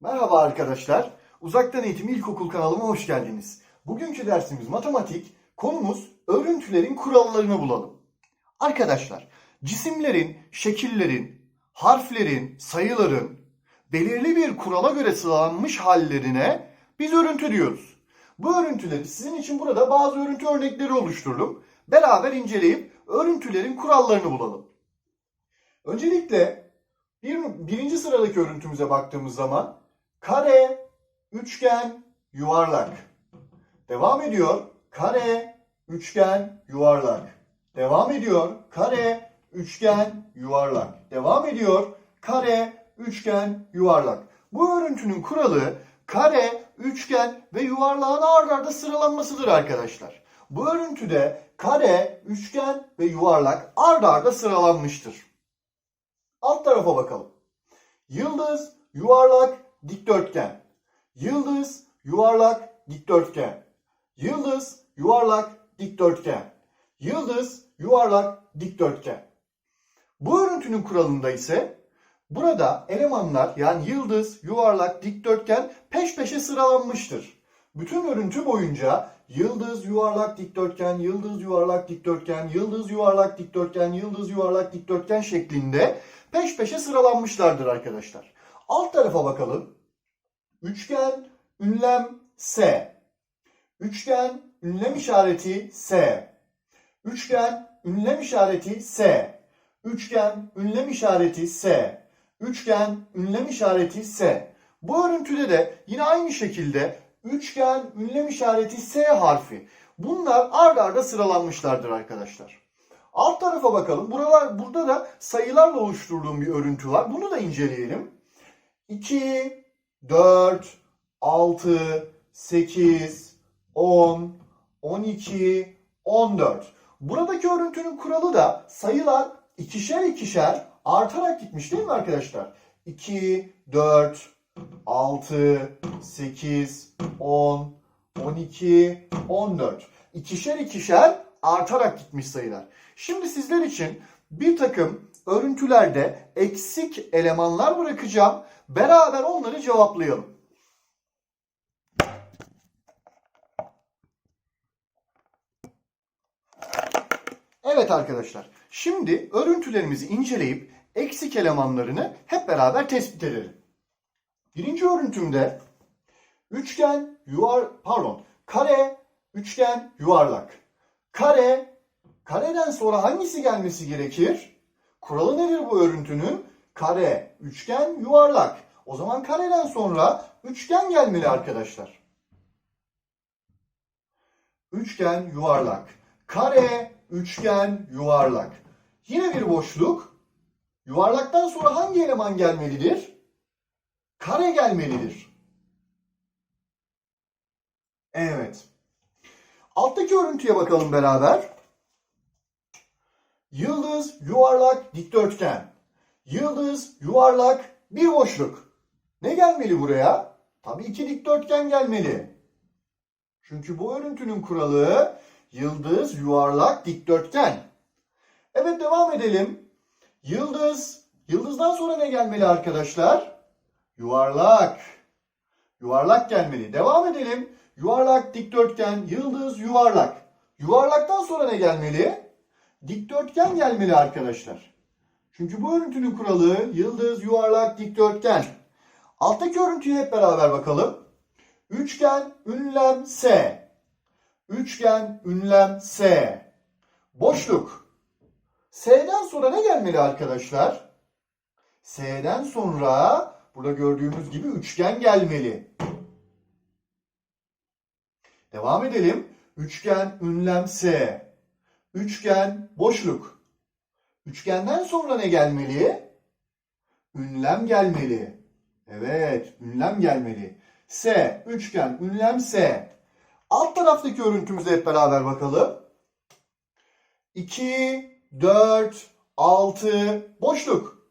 Merhaba arkadaşlar. Uzaktan Eğitim İlkokul kanalıma hoş geldiniz. Bugünkü dersimiz matematik. Konumuz örüntülerin kurallarını bulalım. Arkadaşlar, cisimlerin, şekillerin, harflerin, sayıların belirli bir kurala göre sıralanmış hallerine biz örüntü diyoruz. Bu örüntüleri sizin için burada bazı örüntü örnekleri oluşturdum. Beraber inceleyip örüntülerin kurallarını bulalım. Öncelikle bir, birinci sıradaki örüntümüze baktığımız zaman kare, üçgen, yuvarlak. Devam ediyor. Kare, üçgen, yuvarlak. Devam ediyor. Kare, üçgen, yuvarlak. Devam ediyor. Kare, üçgen, yuvarlak. Bu örüntünün kuralı kare, üçgen ve yuvarlağın ard arda sıralanmasıdır arkadaşlar. Bu örüntüde kare, üçgen ve yuvarlak ard arda sıralanmıştır. Alt tarafa bakalım. Yıldız, yuvarlak, dikdörtgen. Yıldız, yuvarlak, dikdörtgen. Yıldız, yuvarlak, dikdörtgen. Yıldız, yuvarlak, dikdörtgen. Bu örüntünün kuralında ise burada elemanlar yani yıldız, yuvarlak, dikdörtgen peş peşe sıralanmıştır. Bütün örüntü boyunca yıldız, yuvarlak, dikdörtgen, yıldız, yuvarlak, dikdörtgen, yıldız, yuvarlak, dikdörtgen, yıldız, yuvarlak, dikdörtgen şeklinde peş peşe sıralanmışlardır arkadaşlar. Alt tarafa bakalım. Üçgen, ünlem, S. Üçgen, ünlem işareti S. Üçgen, ünlem işareti S. Üçgen, ünlem işareti S. Üçgen, ünlem işareti S. Bu örüntüde de yine aynı şekilde üçgen, ünlem işareti S harfi. Bunlar ard arda sıralanmışlardır arkadaşlar. Alt tarafa bakalım. Buralar, burada da sayılarla oluşturduğum bir örüntü var. Bunu da inceleyelim. 2, 4, 6, 8, 10, 12, 14. Buradaki örüntünün kuralı da sayılar ikişer ikişer artarak gitmiş değil mi arkadaşlar? 2, 4, 6, 8, 10, 12, 14. İkişer ikişer artarak gitmiş sayılar. Şimdi sizler için bir takım örüntülerde eksik elemanlar bırakacağım. Beraber onları cevaplayalım. Evet arkadaşlar. Şimdi örüntülerimizi inceleyip eksik elemanlarını hep beraber tespit edelim. Birinci örüntümde üçgen, yuvar, pardon, kare, üçgen, yuvarlak. Kare, kareden sonra hangisi gelmesi gerekir? Kuralı nedir bu örüntünün? Kare, üçgen, yuvarlak. O zaman kareden sonra üçgen gelmeli arkadaşlar. Üçgen, yuvarlak. Kare, üçgen, yuvarlak. Yine bir boşluk. Yuvarlaktan sonra hangi eleman gelmelidir? Kare gelmelidir. Evet. Alttaki örüntüye bakalım beraber. Yıldız, yuvarlak, dikdörtgen. Yıldız, yuvarlak, bir boşluk. Ne gelmeli buraya? Tabii iki dikdörtgen gelmeli. Çünkü bu örüntünün kuralı yıldız, yuvarlak, dikdörtgen. Evet devam edelim. Yıldız, yıldızdan sonra ne gelmeli arkadaşlar? Yuvarlak. Yuvarlak gelmeli. Devam edelim. Yuvarlak, dikdörtgen, yıldız, yuvarlak. Yuvarlaktan sonra ne gelmeli? Dikdörtgen gelmeli arkadaşlar. Çünkü bu örüntünün kuralı yıldız, yuvarlak, dikdörtgen. Alttaki örüntüye hep beraber bakalım. Üçgen, ünlem, S. Üçgen, ünlem, S. Boşluk. S'den sonra ne gelmeli arkadaşlar? S'den sonra burada gördüğümüz gibi üçgen gelmeli. Devam edelim. Üçgen, ünlem, S. Üçgen, boşluk. Üçgenden sonra ne gelmeli? Ünlem gelmeli. Evet, ünlem gelmeli. S, üçgen, ünlem S. Alt taraftaki örüntümüze hep beraber bakalım. 2, 4, 6, boşluk.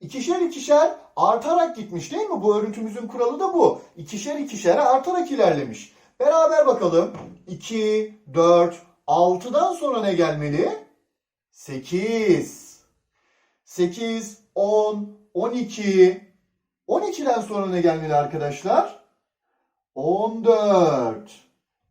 İkişer ikişer artarak gitmiş değil mi? Bu örüntümüzün kuralı da bu. İkişer ikişer artarak ilerlemiş. Beraber bakalım. 2, 4, 6'dan sonra ne gelmeli? 8. 8, 10, 12, 12'den sonra ne gelmeli arkadaşlar? 14.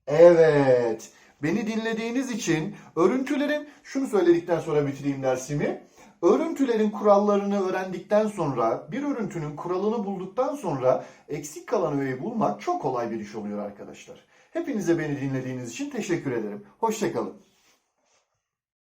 Evet. Beni dinlediğiniz için örüntülerin, şunu söyledikten sonra bitireyim dersimi. Örüntülerin kurallarını öğrendikten sonra, bir örüntünün kuralını bulduktan sonra eksik kalan öğeyi bulmak çok kolay bir iş oluyor arkadaşlar. Hepinize beni dinlediğiniz için teşekkür ederim. Hoşçakalın.